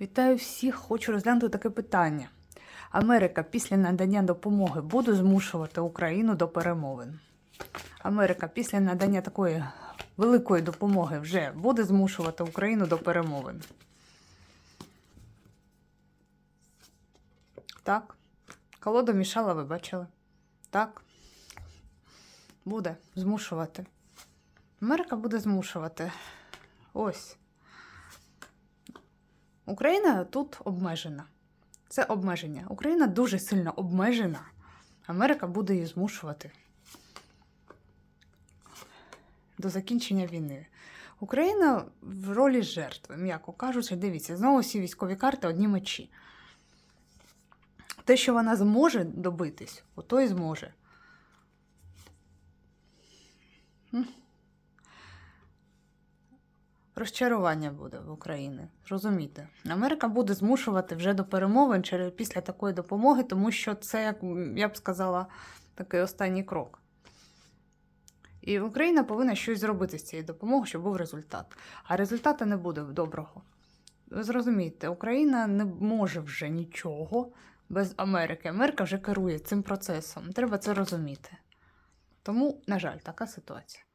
Вітаю всіх! Хочу розглянути таке питання. Америка після надання допомоги буде змушувати Україну до перемовин. Америка після надання такої великої допомоги вже буде змушувати Україну до перемовин. Так. Колода мішала, ви бачили? Так. Буде змушувати. Америка буде змушувати. Ось. Україна тут обмежена. Це обмеження. Україна дуже сильно обмежена. Америка буде її змушувати до закінчення війни. Україна в ролі жертви, м'яко кажучи, дивіться, знову всі військові карти одні мечі. Те, що вона зможе добитись, ото і зможе. Розчарування буде в Україні. Розумієте, Америка буде змушувати вже до перемовин через після такої допомоги, тому що це, як я б сказала, такий останній крок. І Україна повинна щось зробити з цією допомогою, щоб був результат. А результату не буде доброго. Ви зрозумієте, Україна не може вже нічого без Америки. Америка вже керує цим процесом. Треба це розуміти. Тому, на жаль, така ситуація.